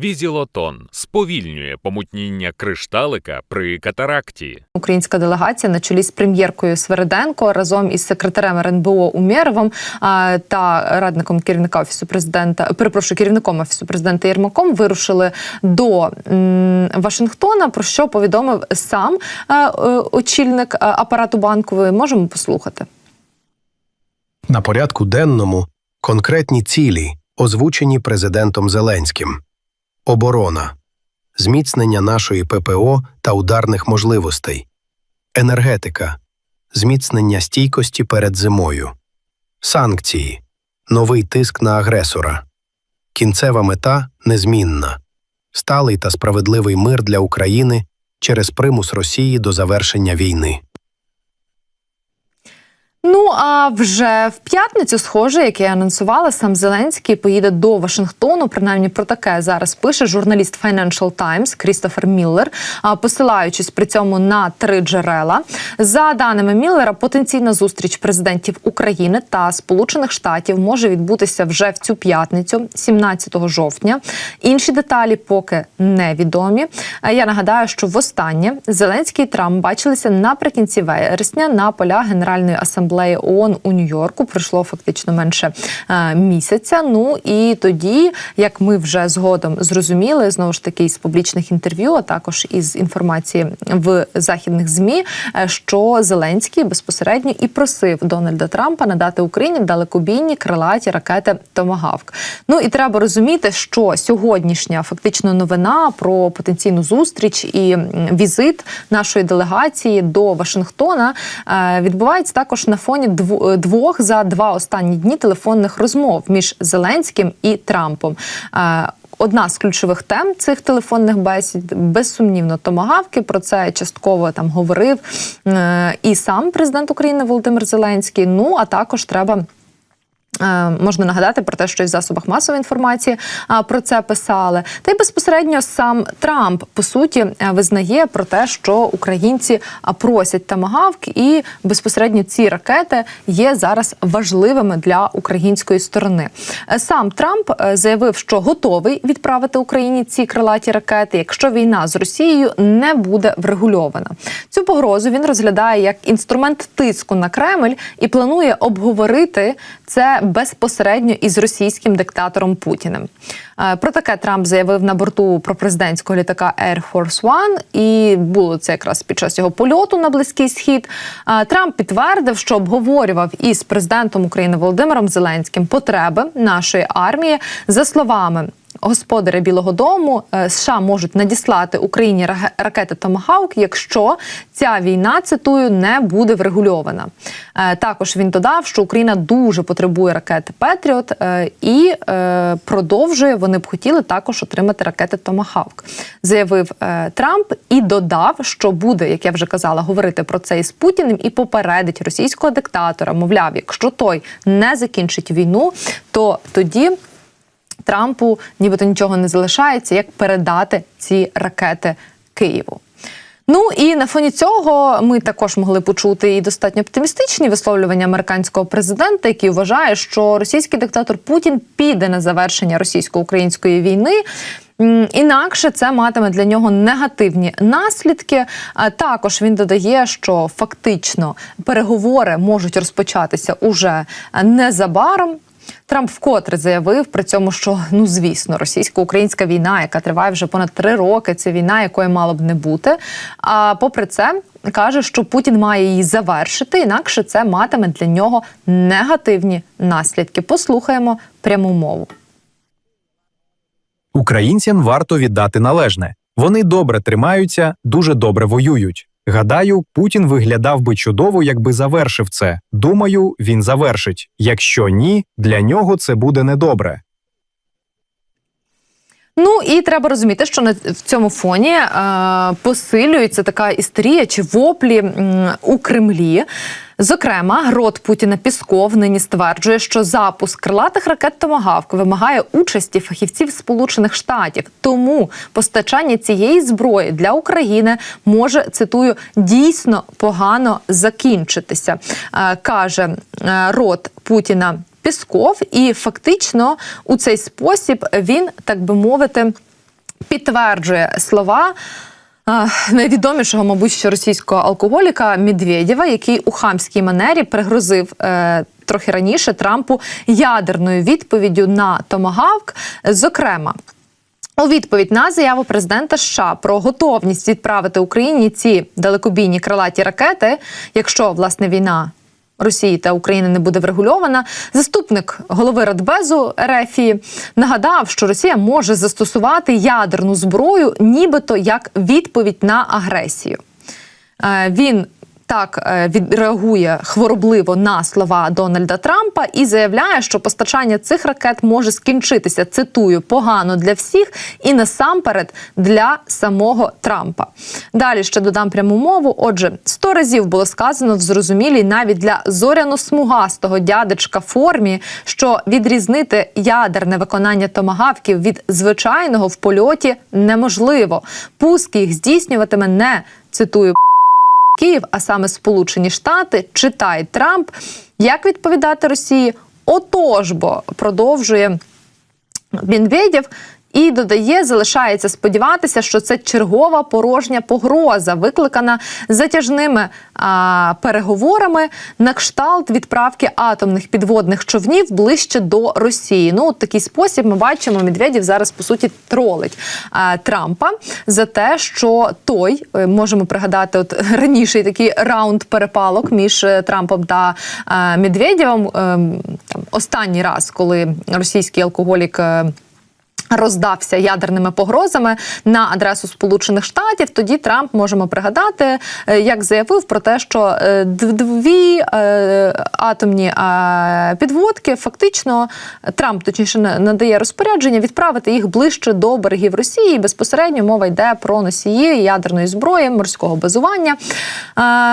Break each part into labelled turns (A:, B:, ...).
A: Візілотон сповільнює помутніння кришталика при катаракті.
B: Українська делегація на чолі з прем'єркою Свериденко разом із секретарем РНБО Умєровим та радником керівника офісу президента, перепрошую, керівником офісу президента Єрмаком вирушили до Вашингтона. Про що повідомив сам е, очільник апарату банкової. Можемо послухати.
C: На порядку денному конкретні цілі, озвучені президентом Зеленським: оборона, зміцнення нашої ППО та ударних можливостей, енергетика, зміцнення стійкості перед зимою, санкції, новий тиск на агресора, кінцева мета незмінна, сталий та справедливий мир для України через примус Росії до завершення війни.
B: Ну а вже в п'ятницю, схоже, як я анонсувала, сам Зеленський поїде до Вашингтону. Принаймні про таке зараз пише журналіст Financial Times Крістофер Міллер, посилаючись при цьому на три джерела. За даними Міллера, потенційна зустріч президентів України та Сполучених Штатів може відбутися вже в цю п'ятницю, 17 жовтня. Інші деталі поки невідомі. Я нагадаю, що востаннє Зеленський і Трамп бачилися наприкінці вересня на полях Генеральної асамблеї ООН у Нью-Йорку. Пройшло фактично менше е, місяця. Ну і тоді, як ми вже згодом зрозуміли, знову ж таки із публічних інтерв'ю, а також із інформації в західних змі, е, що Зеленський безпосередньо і просив Дональда Трампа надати Україні далекобійні крилаті ракети Томагавк. Ну і треба розуміти, що сьогоднішня фактично новина про потенційну зустріч і візит нашої делегації до Вашингтона е, відбувається також на фоні е, двох за два останні дні телефонних розмов між Зеленським і Трампом. Е, Одна з ключових тем цих телефонних бесід безсумнівно томагавки. Про це частково там говорив е, і сам президент України Володимир Зеленський. Ну а також треба. Е, Можна нагадати про те, що і в засобах масової інформації про це писали. Та й безпосередньо сам Трамп по суті е, визнає про те, що українці просять тамагавк, і безпосередньо ці ракети є зараз важливими для української сторони. Е, Сам Трамп е, заявив, що готовий відправити Україні ці крилаті ракети, якщо війна з Росією не буде врегульована. Цю погрозу він розглядає як інструмент тиску на Кремль і планує обговорити це безпосередньо із російським диктатором Путіним. Е, Про таке Трамп заявив на борту пропрезидентського літака Air Force One, і було це якраз під час його польоту на близький схід. Е, Трамп підтвердив, що обговорював із президентом України Володимиром Зеленським потреби нашої армії за словами. Господаря Білого Дому е, США можуть надіслати Україні ракети Томагавк, якщо ця війна цитую не буде врегульована. Е, Також він додав, що Україна дуже потребує ракети Петріот е, і продовжує. Вони б хотіли також отримати ракети Томагавк. Заявив Трамп і додав, що буде, як я вже казала, говорити про це із Путіним і попередить російського диктатора. Мовляв, якщо той не закінчить війну, то тоді. Трампу нібито нічого не залишається, як передати ці ракети Києву. Ну і на фоні цього ми також могли почути і достатньо оптимістичні висловлювання американського президента, який вважає, що російський диктатор Путін піде на завершення російсько-української війни. Інакше це матиме для нього негативні наслідки. А Також він додає, що фактично переговори можуть розпочатися уже незабаром. Трамп вкотре заявив при цьому, що ну звісно, російсько-українська війна, яка триває вже понад три роки, це війна, якої мало б не бути. А попри це каже, що Путін має її завершити, інакше це матиме для нього негативні наслідки. Послухаємо пряму мову.
D: Українцям варто віддати належне. Вони добре тримаються, дуже добре воюють. Гадаю, Путін виглядав би чудово, якби завершив це. Думаю, він завершить. Якщо ні, для нього це буде недобре.
B: Ну і треба розуміти, що на в цьому фоні е, посилюється така істерія чи воплі м, у Кремлі. Зокрема, рот Путіна Пісков нині стверджує, що запуск крилатих ракет Томагавк вимагає участі фахівців Сполучених Штатів. Тому постачання цієї зброї для України може цитую дійсно погано закінчитися, е, каже е, рот Путіна Пісков, і фактично у цей спосіб він, так би мовити. підтверджує слова. Найвідомішого, мабуть, що російського алкоголіка Медведєва, який у хамській манері пригрозив е, трохи раніше Трампу ядерною відповіддю на Томагавк. Зокрема, у відповідь на заяву президента США про готовність відправити Україні ці далекобійні крилаті ракети, якщо власне війна. Росії та України не буде врегульована. Заступник голови Радбезу Рефі нагадав, що Росія може застосувати ядерну зброю, нібито як відповідь на агресію. Е, Він так е, відреагує хворобливо на слова Дональда Трампа і заявляє, що постачання цих ракет може скінчитися. Цитую погано для всіх і насамперед для самого Трампа. Далі ще додам пряму мову. Отже, сто разів було сказано в зрозумілій навіть для зоряно-смугастого дядечка формі, що відрізнити ядерне виконання томагавків від звичайного в польоті неможливо. Пуск їх здійснюватиме не цитую. Київ, а саме Сполучені Штати, читає Трамп. Як відповідати Росії? Отож, бо продовжує Медведєв і додає, залишається сподіватися, що це чергова порожня погроза, викликана затяжними а, переговорами на кшталт відправки атомних підводних човнів ближче до Росії. Ну, от такий спосіб ми бачимо, Медведєв зараз по суті тролить а, Трампа за те, що той е, можемо пригадати, от раніше такий раунд перепалок між е, Трампом та е, Медведєвим. Ем, там останній раз, коли російський алкоголік. Роздався ядерними погрозами на адресу Сполучених Штатів. Тоді Трамп можемо пригадати, е, як заявив про те, що е, дві е, атомні підводки фактично Трамп точніше на- надає розпорядження відправити їх ближче до берегів Росії. Безпосередньо мова йде про носії ядерної зброї, морського базування.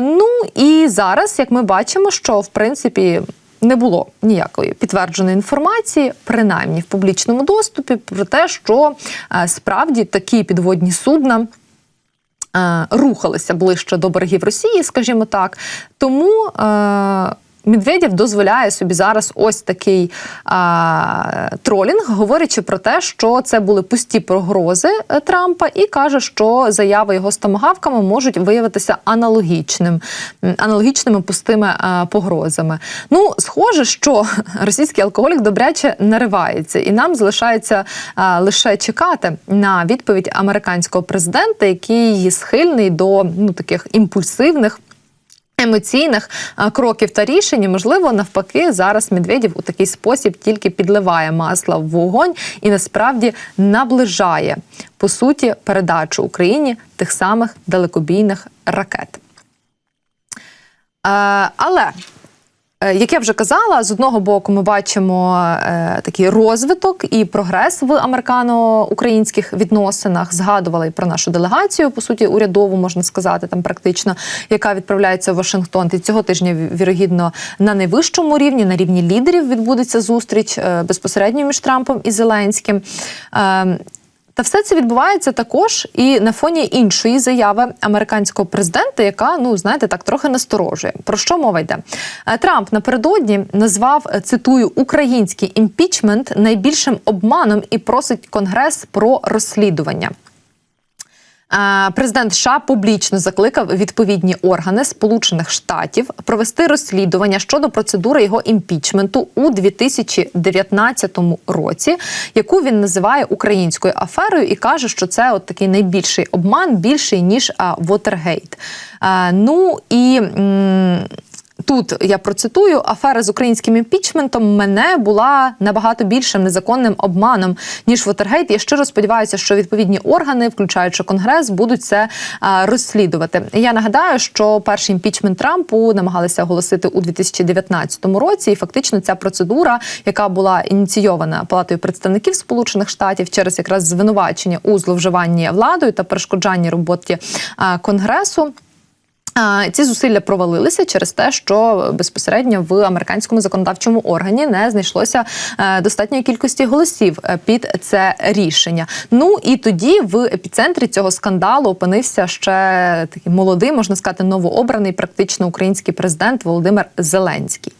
B: Ну і зараз, як ми бачимо, що в принципі не було ніякої підтвердженої інформації, принаймні в публічному доступі, про те, що е, справді такі підводні судна. е, Рухалися ближче до берегів Росії, скажімо так. Тому е, Медведєв дозволяє собі зараз ось такий а, тролінг, говорячи про те, що це були пусті прогрози е, Трампа, і каже, що заяви його з томагавками можуть виявитися аналогічним, аналогічними пустими е, погрозами. Ну, схоже, що російський алкоголік добряче наривається, і нам залишається е, лише чекати на відповідь американського президента, який схильний до ну таких імпульсивних. Емоційних кроків та рішень, можливо, навпаки, зараз Медведєв у такий спосіб тільки підливає масла в вогонь і насправді наближає по суті передачу Україні тих самих далекобійних ракет. Е, але Як я вже казала, з одного боку ми бачимо е, такий розвиток і прогрес в американо-українських відносинах. Згадували і про нашу делегацію, по суті, урядову можна сказати, там практично, яка відправляється в Вашингтон. І цього тижня, вірогідно, на найвищому рівні, на рівні лідерів, відбудеться зустріч е, безпосередньо між Трампом і Зеленським. Е, та все це відбувається також і на фоні іншої заяви американського президента, яка ну знаєте так трохи насторожує. Про що мова йде? Е, Трамп напередодні назвав е, цитую український імпічмент найбільшим обманом і просить конгрес про розслідування. Президент США публічно закликав відповідні органи Сполучених Штатів провести розслідування щодо процедури його імпічменту у 2019 році, яку він називає українською аферою, і каже, що це от такий найбільший обман, більший ніж Вотергейт. Ну і. Тут я процитую афера з українським імпічментом мене була набагато більшим незаконним обманом ніж Вотергейт. Я щиро сподіваюся, що відповідні органи, включаючи конгрес, будуть це розслідувати. Я нагадаю, що перший імпічмент Трампу намагалися оголосити у 2019 році, і фактично ця процедура, яка була ініційована Палатою представників Сполучених Штатів через якраз звинувачення у зловживанні владою та перешкоджанні роботі конгресу. Ці зусилля провалилися через те, що безпосередньо в американському законодавчому органі не знайшлося е, достатньої кількості голосів е, під це рішення. Ну і тоді в епіцентрі цього скандалу опинився ще такий молодий, можна сказати, новообраний практично український президент Володимир Зеленський.